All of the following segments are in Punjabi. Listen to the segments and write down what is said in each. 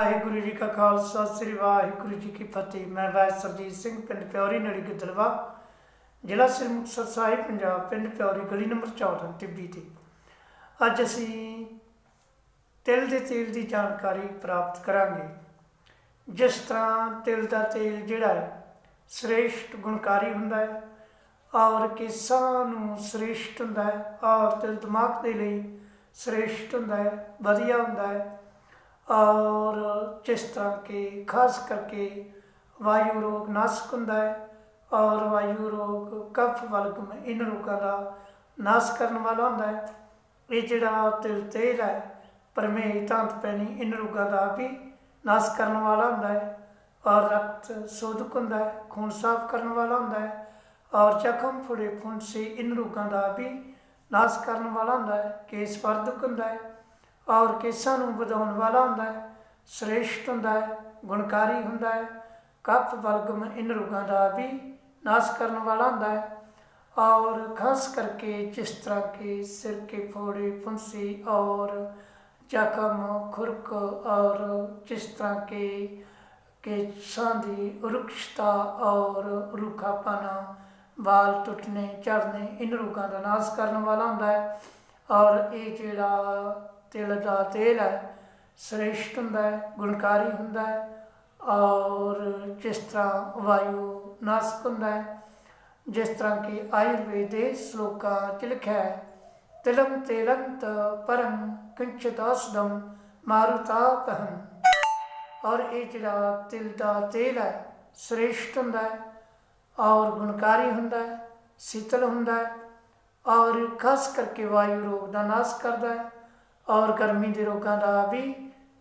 ਵਾਹਿਗੁਰੂ ਜੀ ਕਾ ਖਾਲਸਾ, ਸ੍ਰੀ ਵਾਹਿਗੁਰੂ ਜੀ ਕੀ ਫਤਿਹ। ਮੈਂ ਵਾਇਸ ਸਰਜੀਤ ਸਿੰਘ, ਪਿੰਡ ਪਿਉਰੀ ਨਲੀ ਗਿੱਦੜਵਾ, ਜ਼ਿਲ੍ਹਾ ਸ੍ਰੀ ਮੁਕਤਸਰ ਸਾਹਿਬ, ਪੰਜਾਬ, ਪਿੰਡ ਪਿਉਰੀ ਗਲੀ ਨੰਬਰ 14 ਟਿੱਬੀ ਤੇ। ਅੱਜ ਅਸੀਂ ਤਿਲ ਦੇ ਤੇਲ ਦੀ ਜਾਣਕਾਰੀ ਪ੍ਰਾਪਤ ਕਰਾਂਗੇ। ਜਿਸ ਤਰ੍ਹਾਂ ਤਿਲ ਦਾ ਤੇਲ ਜਿਹੜਾ ਹੈ, ਸ੍ਰੇਸ਼ਟ ਗੁਣਕਾਰੀ ਹੁੰਦਾ ਹੈ ਔਰ ਕੇਸਾਂ ਨੂੰ ਸ੍ਰੇਸ਼ਟ ਹੁੰਦਾ ਹੈ ਔਰ ਤਿਲ ਦਿਮਾਗ ਦੇ ਲਈ ਸ੍ਰੇਸ਼ਟ ਹੁੰਦਾ ਹੈ, ਵਧੀਆ ਹੁੰਦਾ ਹੈ। ਔਰ ਜਿਸ ਤਰ੍ਹਾਂ ਕਿ ਖਾਸ ਕਰਕੇ ਵਾਯੂ ਰੋਗ ਨਾਸ਼ਕ ਹੁੰਦਾ ਹੈ ਔਰ ਵਾਯੂ ਰੋਗ ਕਫ, ਵਲਗਮ ਇਨ ਰੋਗਾਂ ਦਾ ਨਾਸ਼ ਕਰਨ ਵਾਲਾ ਹੁੰਦਾ ਹੈ। ਇਹ ਜਿਹੜਾ ਤਿਲ ਤੇਲ ਹੈ ਪਰਮੇਹ ਤੰਤ ਪੈਣੀ ਇਨ ਰੋਗਾਂ ਦਾ ਵੀ ਨਾਸ਼ ਕਰਨ ਵਾਲਾ ਹੁੰਦਾ ਹੈ ਔਰ ਰਕਤ ਸ਼ੋਧਕ ਹੁੰਦਾ ਹੈ, ਖੂਨ ਸਾਫ਼ ਕਰਨ ਵਾਲਾ ਹੁੰਦਾ ਹੈ ਔਰ ਜ਼ਖਮ ਫੁੜੇ ਫੁੰਸੀ ਇਨ ਰੋਗਾਂ ਦਾ ਵੀ ਨਾਸ਼ ਕਰਨ ਵਾਲਾ ਹੁੰਦਾ ਹੈ, ਕੇਸ ਵਰਧਕ ਹੁੰਦਾ ਹੈ। ਔਰ ਕੇਸਾਂ ਨੂੰ ਵਧਾਉਣ ਵਾਲਾ ਹੁੰਦਾ ਹੈ, ਸ੍ਰੇਸ਼ਟ ਹੁੰਦਾ ਹੈ, ਗੁਣਕਾਰੀ ਹੁੰਦਾ ਹੈ, ਕੱਪ ਬਲਗਮ ਇਨ ਰੋਗਾਂ ਦਾ ਵੀ ਨਾਸ਼ ਕਰਨ ਵਾਲਾ ਹੁੰਦਾ ਹੈ। ਔਰ ਖਾਸ ਕਰਕੇ ਜਿਸ ਤਰ੍ਹਾਂ ਕਿ ਸਿਰ ਕੇ ਫੋੜੇ, ਫੁੰਸੀ ਔਰ ਜ਼ਖਮ, ਖੁਰਕ ਔਰ ਜਿਸ ਤਰ੍ਹਾਂ ਕਿ ਕੇਸਾਂ ਦੀ ਰੁਕਸ਼ਤਾ ਔਰ ਰੁੱਖਾਪਨ, ਵਾਲ ਟੁੱਟਨੇ ਝੜਨੇ, ਇਨ ਰੋਗਾਂ ਦਾ ਨਾਸ਼ ਕਰਨ ਵਾਲਾ ਹੁੰਦਾ ਹੈ। ਔਰ ਇਹ ਜਿਹੜਾ ਤਿਲ ਦਾ ਤੇਲ ਹੈ, ਸ੍ਰੇਸ਼ਟ ਹੁੰਦਾ ਹੈ, ਗੁਣਕਾਰੀ ਹੁੰਦਾ ਹੈ, ਔਰ ਜਿਸ ਤਰ੍ਹਾਂ ਵਾਯੂ ਨਾਸ਼ਕ ਹੁੰਦਾ ਹੈ, ਜਿਸ ਤਰ੍ਹਾਂ ਕਿ ਆਯੁਰਵੇਦ ਦੇ ਸ਼ਲੋਕਾਂ 'ਚ ਲਿਖਿਆ ਹੈ ਤਿਲਮ ਤੇਲੰਤ ਪਰਮ ਕਿੰਚਿਤ ਔਸਦਮ ਮਾਰੂਤਾਪਹਮ ਔਰ ਇਹ ਜਿਹੜਾ ਤਿਲ ਦਾ ਤੇਲ ਹੈ, ਸ੍ਰੇਸ਼ਟ ਹੁੰਦਾ ਹੈ, ਔਰ ਗੁਣਕਾਰੀ ਹੁੰਦਾ ਹੈ, ਸ਼ੀਤਲ ਹੁੰਦਾ ਹੈ, ਔਰ ਖਾਸ ਕਰਕੇ ਵਾਯੂ ਰੋਗ ਦਾ ਨਾਸ਼ ਕਰਦਾ ਹੈ। ਔਰ ਗਰਮੀ ਦੇ ਰੋਗਾਂ ਦਾ ਵੀ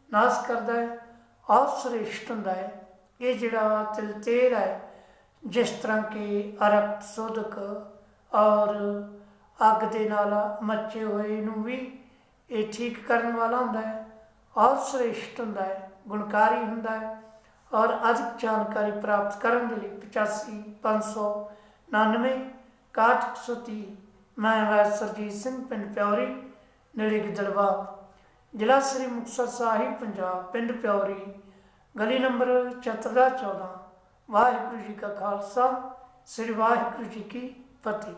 ਨਾਸ਼ ਕਰਦਾ ਹੈ ਔਰ ਸ੍ਰੇਸ਼ਟ ਹੁੰਦਾ ਹੈ। ਇਹ ਜਿਹੜਾ ਤਿਲ ਤੇਲ ਹੈ, ਜਿਸ ਤਰ੍ਹਾਂ ਕਿ ਅਰਕਤ ਸੋਧਕ ਔਰ ਅੱਗ ਦੇ ਨਾਲ ਮੱਚੇ ਹੋਏ ਨੂੰ ਵੀ ਇਹ ਠੀਕ ਕਰਨ ਵਾਲਾ ਹੁੰਦਾ ਹੈ ਔਰ ਸ੍ਰੇਸ਼ਟ ਹੁੰਦਾ ਹੈ, ਗੁਣਕਾਰੀ ਹੁੰਦਾ ਹੈ ਔਰ ਅਧਿਕ ਜਾਣਕਾਰੀ ਪ੍ਰਾਪਤ ਕਰਨ ਦੇ ਲਈ 85 599 6130 ਮੈਂ ਵੈਦ ਸਰਜੀਤ ਸਿੰਘ, ਪਿੰਡ ਪਿਉਰੀ ਨੇੜੇ ਗਿੱਦੜਵਾ ਜ਼ਿਲ੍ਹਾ ਸ੍ਰੀ ਮੁਕਤਸਰ ਸਾਹਿਬ, ਪੰਜਾਬ, ਪਿੰਡ ਪਿਉਰੀ ਗਲੀ ਨੰਬਰ 14 14 ਵਾਹਿਗੁਰੂ ਜੀ ਕਾ ਖਾਲਸਾ, ਸ੍ਰੀ ਵਾਹਿਗੁਰੂ ਜੀ ਕੀ ਫਤਿਹ।